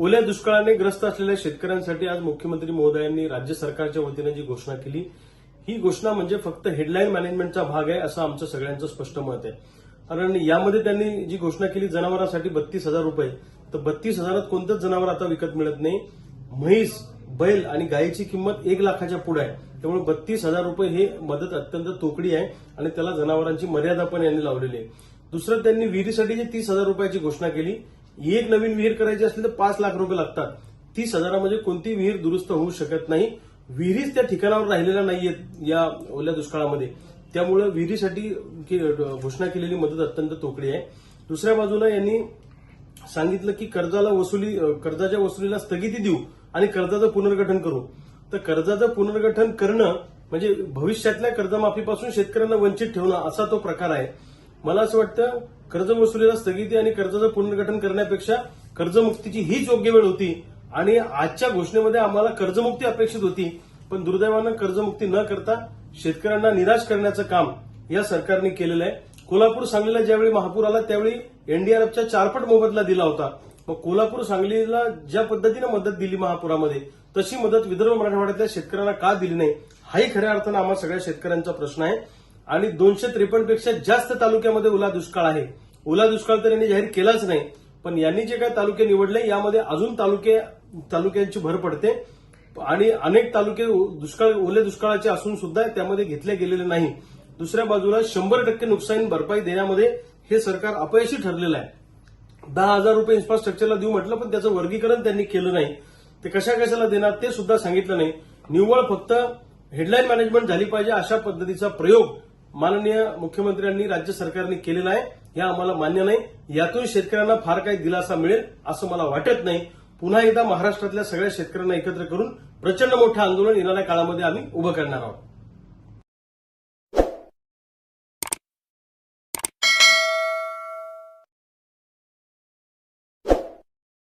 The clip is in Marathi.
ओल्या दुष्काळाने ग्रस्त असलेल्या शेतकऱ्यांसाठी आज मुख्यमंत्री महोदयांनी राज्य सरकारच्या वतीनं जी घोषणा केली ही घोषणा म्हणजे फक्त हेडलाईन मॅनेजमेंटचा भाग आहे असं आमचं सगळ्यांचं स्पष्ट मत आहे. कारण यामध्ये त्यांनी जी घोषणा केली जनावरांसाठी बत्तीस हजार रुपये तर बत्तीस हजारात कोणतंच जनावर आता विकत मिळत नाही. म्हैस बैल आणि गायीची किंमत एक लाखाच्या पुढे आहे. त्यामुळे बत्तीस हजार रुपये हे मदत अत्यंत तोकडी आहे आणि त्याला जनावरांची मर्यादा पण यांनी लावलेली आहे. दुसरं त्यांनी विहिरीसाठी जी तीस हजार रुपयाची घोषणा केली एक नवीन विहीर करायची असली तर पाच लाख रुपये लागतात. तीस हजारामध्ये कोणती विहीर दुरुस्त होऊ शकत नाही. विहिरीच त्या ठिकाणावर राहिलेल्या नाहीयेत या ओल्या दुष्काळामध्ये. त्यामुळे विहिरीसाठी घोषणा केलेली मदत अत्यंत तोकडी आहे. दुसऱ्या बाजूला यांनी सांगितलं की कर्जाला वसुली कर्जाच्या वसुलीला स्थगिती देऊ आणि कर्जाचं पुनर्गठन करू. तर कर्जाचं पुनर्गठन करणं म्हणजे भविष्यातल्या कर्जमाफीपासून शेतकऱ्यांना वंचित ठेवणं असा तो प्रकार आहे. मला असं वाटतं कर्जवसुलीला स्थगिती आणि कर्जाचं पुनर्गठन करण्यापेक्षा कर्जमुक्तीची हीच योग्य वेळ होती. आणि आजच्या घोषणेमध्ये आम्हाला कर्जमुक्ती अपेक्षित होती. पण दुर्दैवानं कर्जमुक्ती न करता शेतकऱ्यांना निराश करण्याचं काम या सरकारने केलेलं आहे. कोल्हापूर सांगलीला ज्यावेळी महापूर आला त्यावेळी एनडीआरएफच्या चारपट मोबदला दिला होता. मग कोल्हापूर सांगलीला ज्या पद्धतीनं मदत दिली महापुरामध्ये तशी मदत विदर्भ मराठवाड्यातल्या शेतकऱ्यांना का दिली नाही? हाही खऱ्या अर्थानं आम्हा सगळ्या शेतकऱ्यांचा प्रश्न आहे. आणि दोनशे त्रेपन्नपेक्षा जास्त तालुक्यामध्ये ओला दुष्काळ आहे. ओला दुष्काळ तर यांनी जाहीर केलाच नाही पण यांनी जे काही तालुके निवडले यामध्ये अजून तालुके तालुक्यांची भर पडते. आणि अनेक तालुके दुष्काळ ओले दुष्काळाचे असून सुद्धा त्यामध्ये घेतले गेलेले नाही. दुसऱ्या बाजूला शंभर टक्के नुकसान भरपाई देण्यामध्ये हे सरकार अपयशी ठरलेलं आहे. दहा हजार रुपये इन्फ्रास्ट्रक्चरला देऊ म्हटलं पण त्याचं वर्गीकरण त्यांनी केलं नाही. ते कशा कशाला देणार ते सुद्धा सांगितलं नाही. निव्वळ फक्त हेडलाईन मॅनेजमेंट झाली पाहिजे अशा पद्धतीचा प्रयोग माननीय मुख्यमंत्र्यांनी राज्य सरकारने केलेला आहे. हे आम्हाला मान्य नाही. यातून शेतकऱ्यांना फार काही दिलासा मिळेल असं मला वाटत नाही. पुन्हा एकदा महाराष्ट्रातल्या सगळ्या शेतकऱ्यांना एकत्र करून प्रचंड मोठं आंदोलन येणाऱ्या काळामध्ये आम्ही उभं करणार आहोत.